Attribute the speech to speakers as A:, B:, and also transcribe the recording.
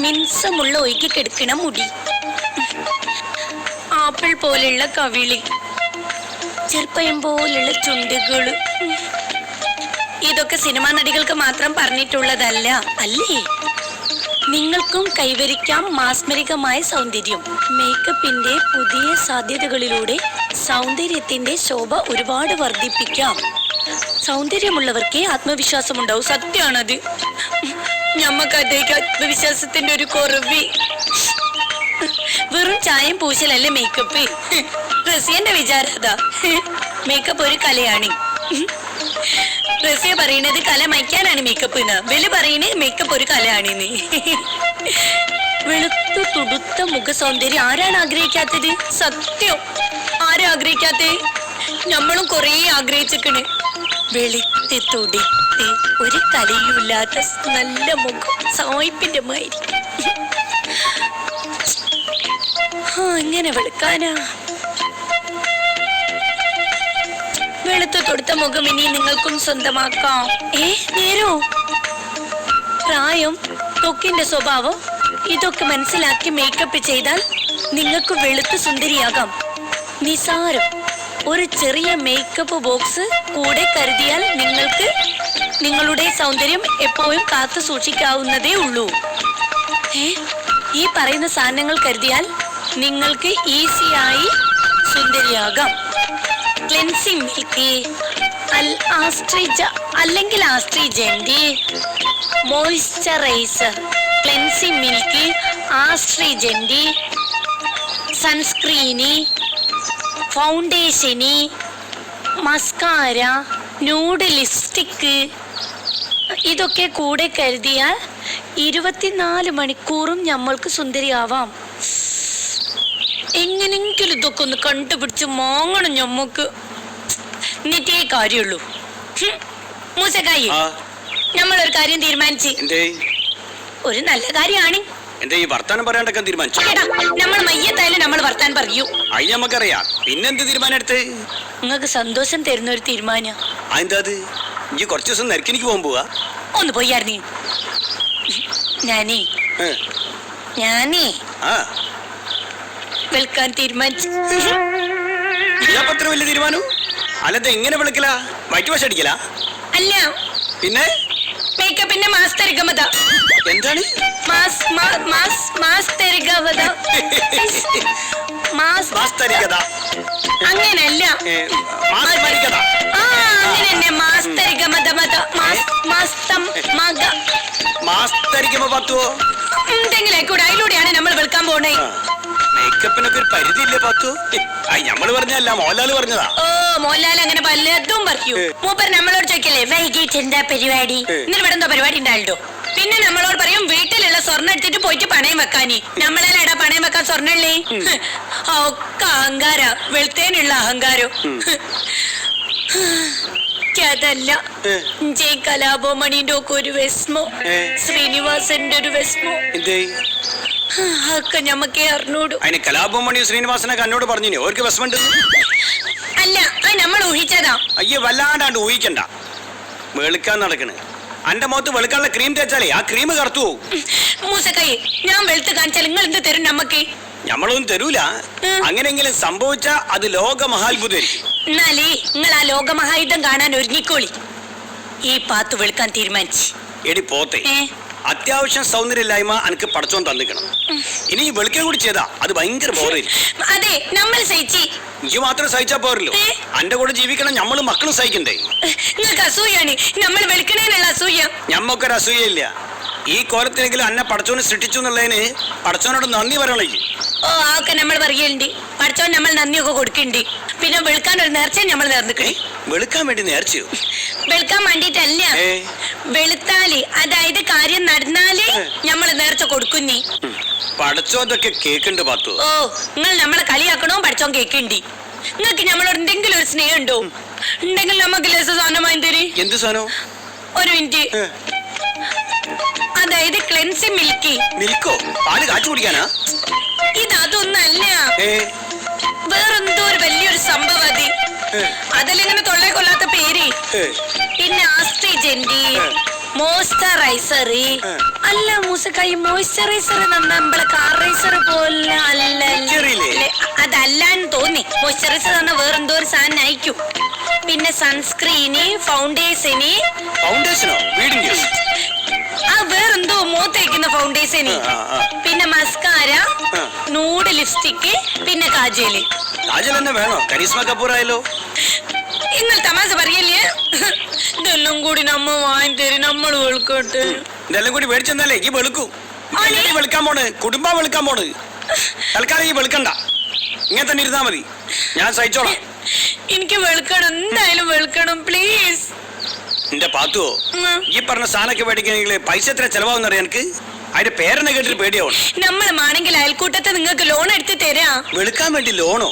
A: മിൻസമുള്ള ഒഴുകി കിടക്കണ മുടി. ആപ്പിൾ പോലെയുള്ള കവിളി. ചെറുപ്പയം പോലുള്ള ചുണ്ടുകൾ ഇതൊക്കെ സിനിമാ നടികൾക്ക് മാത്രം പറഞ്ഞിട്ടുള്ളതല്ല അല്ലേ? നിങ്ങൾക്കും കൈവരിക്കാം മാസ്മരികമായ സൗന്ദര്യം. മേക്കപ്പിന്റെ പുതിയ സാധ്യതകളിലൂടെ സൗന്ദര്യത്തിന്റെ ശോഭ ഒരുപാട് വർദ്ധിപ്പിക്കാം. സൗന്ദര്യമുള്ളവർക്കേ ആത്മവിശ്വാസമുണ്ടാവും. സത്യമാണത് ഞമ്മക്കതേക്ക് ആത്മവിശ്വാസത്തിന്റെ ഒരു കുറവ്. വെറും ചായം പൂശലല്ലേ മേക്കപ്പ് റസിയന്റെ വിചാരം മേക്കപ്പ് ഒരു കലയാണ്. റസിയ പറയണത് കല മയ്ക്കാനാണ് മേക്കപ്പ് എന്ന് വെൽ പറയണത് മേക്കപ്പ് ഒരു കലയാണെന്ന്. വെളുത്തു തുടുത്ത മുഖ സൗന്ദര്യം ആരാണ് ആഗ്രഹിക്കാത്തത്? സത്യം. ആരും ആഗ്രഹിക്കാത്തേ നമ്മളും കൊറേ ആഗ്രഹിച്ചിക്കണ്. വെളുത്ത് തുടിത്തി ഒരു കലയുമില്ലാത്ത നല്ല മുഖം സായിപ്പിന്റെ മാതിരി. എങ്ങനെ വെളുക്കാനാ? വെളുത്തു തൊടുത്ത മുഖം ഇനി നിങ്ങൾക്കും സ്വന്തമാക്കാം. ഏ നേരോ? പ്രായം തൊക്കിന്റെ സ്വഭാവം ഇതൊക്കെ മനസ്സിലാക്കി മേക്കപ്പ് ചെയ്താൽ നിങ്ങൾക്ക് വെളുത്ത് സുന്ദരിയാകാം. നിസാരം. ഒരു ചെറിയ മേക്കപ്പ് ബോക്സ് കൂടെ കരുതിയാൽ നിങ്ങൾക്ക് നിങ്ങളുടെ സൗന്ദര്യം എപ്പോഴും കാത്തു സൂക്ഷിക്കാവുന്നതേ ഉള്ളൂ. ഈ പറയുന്ന സാധനങ്ങൾ കരുതിയാൽ നിങ്ങൾക്ക് ഈസിയായി സുന്ദരിയാകാം. ക്ലെൻസിംഗ് മിൽക്ക് അൽ ആസ്ട്രിജ അല്ലെങ്കിൽ ആസ്ട്രിജന്റെ മോയ്സ്ചറൈസർ ക്ലെൻസിംഗ് മിൽക്ക് ആസ്ട്രിജന്റെ സൺസ്ക്രീന് ഫൗണ്ടേഷന് മസ്കാര ന്യൂഡ് ലിപ്സ്റ്റിക്ക് ഇതൊക്കെ കൂടെ കരുതിയാൽ ഇരുപത്തിനാല് മണിക്കൂറും നമ്മൾക്ക് സുന്ദരിയാവാം. എങ്ങനെങ്കിലും ഇതൊക്കെ ഒന്ന് കണ്ടുപിടിച്ച് മാങ്ങണം ഞമ്മക്ക്. എന്നിട്ടേ കാര്യമുള്ളൂ. മൂസക്കായി
B: നമ്മൾ
A: നമ്മളൊരു കാര്യം തീരുമാനിച്ചു. ഒരു നല്ല കാര്യമാണ്.
B: ഈ വർത്താനം പറയാണ്ടൊക്കെ തീരുമാനിച്ചു?
A: എടാ നമ്മൾ മയ്യത്തായാലും വർത്താൻ
B: അത് നമുക്കറിയാം. പിന്നെന്ത് തീരുമാനം എടുത്ത്
A: നിങ്ങൾക്ക് സന്തോഷം തരുന്ന ഒരു തീരുമാനം.
B: അതെന്താ അത് ഈ കുറച്ച് ദിവസം നിരക്കിനിക്ക് പോകാൻ പോവാ.
A: ഒന്ന് പോയി ഞാനേ. ഞാനേ.
B: ആ.
A: വിൽക്കാൻ തീരുമാനിച്ചു.
B: അത്ര വലിയ തീരുമാനം? അല്ലത് എങ്ങനെ വിളിക്കലാ? White wash അടിക്കലാ?
A: അല്ല.
B: പിന്നെ?
A: മേക്കപ്പിന്റെ മാസ് തെരുകമത
B: എന്താണ്?
A: മാസ് മാസ് മാസ് തരികമത മാസ്
B: മാസ്തരികത.
A: അങ്ങനല്ല.
B: മാസ് മാസ്മരികത.
A: ആ അങ്ങനെ തന്നെ മാസ് തെരുകമത മത മാസ്
B: മാസ്തരിക്കുമ്പോ പത്തുവോ?
A: എന്തെങ്കിലും ആയിക്കൂടെ അതിലൂടെയാണ് നമ്മൾ വിൽക്കാൻ പോണേ.
B: മേക്കപ്പിനൊക്കെ ഒരു പരിധി ഇല്ലേ പത്തു അത് ഞമ്മൾ പറഞ്ഞല്ല മോഹൻലാൽ പറഞ്ഞതാ.
A: ഓ മോഹൻലാൽ അങ്ങനെ പലതും പറയൂ മൂപ്പർ നമ്മളോട് ചോദിക്കല്ലേ വൈകിട്ട് എന്താ പരിപാടി. ഇന്നലെ ഇവിടെ എന്തോ പരിപാടി ഉണ്ടായിട്ടോ പിന്നെ നമ്മളോട് പറയും വീട്ടിലുള്ള സ്വർണം എടുത്തിട്ട് പോയിട്ട് പണയം വെക്കാനി. നമ്മളെല്ലാടാ പണയം വെക്കാൻ സ്വർണല്ലേ ഒക്കെ അഹങ്കാര. വെളുത്തേനുള്ള അഹങ്കാരം. അതല്ല. ജയ് കലാഭവമണിന്റെ ഒക്കെ ഒരു വിസ്മോ. ശ്രീനിവാസന്റെ ഒരു വിസ്മോ. ഒക്കെ ഞമ്മക്കേ അറിഞ്ഞൂടു.
B: അതിന് കലാപമണി ശ്രീനിവാസനൊക്കെ എന്നോട് പറഞ്ഞു ഓർക്ക് വിസ്മുണ്ട്
A: അല്ല അത് നമ്മൾ ഊഹിച്ചതാ.
B: അയ്യോ വല്ലാണ്ടാണ്ട് ഊഹിക്കണ്ട. വെളുക്കാൻ നടക്കണ്. അന്റെ മുഖത്ത് വെളുക്കാനുള്ള ക്രീം തേച്ചാലേ ആ ക്രീം കറുത്തു
A: മൂസക്കൈ ഞാൻ വെളുത്ത് കാണിച്ചാൽ നിങ്ങൾ എന്ത് തരും നമ്മക്ക്?
B: ഞമ്മളൊന്നും തരൂല. അങ്ങനെങ്കിലും സംഭവിച്ച അത് ലോക മഹാത്ഭുതമായിരിക്കും
A: എന്നാലേ നിങ്ങൾ ആ ലോകമഹായുദ്ധം കാണാൻ ഒരുങ്ങിക്കോളി. ഈ പാത്ത് വെളുക്കാൻ തീരുമാനിച്ചു.
B: എടി പോത്തെ അത്യാവശ്യം സൗന്ദര്യമില്ലായ്മ എനിക്ക് പടച്ചോൻ തന്നിക്കണം. ഇനി ഈ വെളുക്ക കൂടി ചെയ്താ അത് ഭയങ്കര ബോറായിരിക്കും
A: അതെ നമ്മൾ സഹിച്ചി.
B: മാത്രം സഹിച്ചാ പോരല്ലോ? അന്റെ കൂടെ ജീവിക്കണം ഞമ്മളും മക്കളും സഹിക്കണ്ടേ?
A: നിങ്ങൾക്ക് അസൂയാണ്. നമ്മൾ വെളുക്കണേനുള്ള അസൂയ.
B: ഞമ്മക്കൊരു അസൂയയില്ല ഈ കോലത്തിനെങ്കിലും അന്നെ പടച്ചോനെ സൃഷ്ടിച്ചു എന്നുള്ളതിന് പടച്ചോനോട് നന്ദി പറയണേ.
A: ഓ ആക്കെ നമ്മൾ പറയുന്നുണ്ട് പഠിച്ചവൻ നമ്മൾ നന്ദിയൊക്കെ കൊടുക്കണ്ടി പിന്നെ വെളുക്കാൻ ഒരു നേർച്ച നമ്മൾ നേർന്നിക്കണി.
B: വെളുക്കാൻ വേണ്ടി നേർച്ചയോ?
A: വെളുക്കാൻ വേണ്ടിട്ടല്ല
B: ഏ?
A: വെളുത്താൽ അതായത് കാര്യം
B: നടന്നാൽ
A: നമ്മൾ നേർച്ച കൊടുക്കുന്നേ.
B: പഠിച്ചോന്തൊക്കെ പടച്ചോ കേക്കുണ്ട് പാത്തു.
A: ഓ നിങ്ങൾ നമ്മളെ കളിയാക്കണോ പഠിച്ചോൻ കേക്കണ്ടി നിങ്ങൾക്ക് നമ്മളോട് എന്തെങ്കിലും ഒരു സ്നേഹം ഉണ്ടോ? ഉണ്ടെങ്കിൽ നമുക്ക് ലേസ സാധനമായി തരി.
B: എന്ത് സാധനം?
A: ഒരു മിനിറ്റ്.
B: ഏ,
A: അതായത് ക്ലെൻസി മിൽക്കി.
B: മിൽക്കോ? പാൽ കാച്ചു കുടിക്കാനാ? ഏ?
A: വേറെന്തോ ഒരു വലിയൊരു സംഭവം അത്.
B: ഏ,
A: അതിലിങ്ങനെ തൊള്ളേ കൊള്ളാത്ത പേര്. പിന്നെ ആസ്ട്രിജന്റ്. മോയ്സ്ചറൈസർ അല്ല മൂസക്ക ഈ മോയ്സ്ചറൈസർ നമ്മളെ കാർ റൈസർ പോലെ? അല്ലേ, അതല്ലാന്ന് തോന്നി. മോയ്സ്ചറൈസർ തന്ന വേറെന്തോ ഒരു സാധനം അയക്കും പിന്നെ സൺസ്ക്രീന് ഫൗണ്ടേഷന്
B: ഫൗണ്ടേഷനോ വീടിന്റെ
A: ആ വേറെന്തോ മോത്തേക്കുന്ന ഫൗണ്ടേഷന്. പിന്നെ മസ്കാര
B: നൂട്
A: നൂഡ് ലിപ്സ്റ്റിക്ക് പിന്നെ കാജൽ.
B: കാജൽ തന്നെ വേണോ? കരീസ്മ കപൂർ ആയല്ലോ
A: ഇന്നലെ തമാശ പറയല്ലേ? ഇതെല്ലാം കൂടി നമ്മ വാങ്ങി തരും നമ്മൾ വെളുക്കോട്ട്.
B: ഇതെല്ലാം കൂടി മേടിച്ചെന്നല്ലേ ഈ വെളുക്കൂ. വെളുക്കാൻ പോണ്. കുടുംബം വെളുക്കാൻ പോണ്. തൽക്കാലം ഈ വെളുക്കണ്ട. ഇങ്ങനെ തന്നെ ഇരുന്നാ മതി. ഞാൻ സഹിച്ചോളാം.
A: എനിക്ക് വെളുക്കണം. എന്തായാലും വെളുക്കണം. പ്ലീസ്
B: എന്റെ പാത്തുവോ? ഈ പറഞ്ഞ സാധനമൊക്കെ മേടിക്കണമെങ്കിൽ പൈസ എത്ര ചെലവാകുന്ന അറിയാം എനിക്ക് അതിന്റെ പേരെന്നെ കേട്ടിട്ട് പേടിയാവണം
A: നമ്മളുമാണെങ്കിൽ അയൽക്കൂട്ടത്തെ നിങ്ങൾക്ക് ലോൺ എടുത്ത് തരാ.
B: വെളുക്കാൻ വേണ്ടി ലോണോ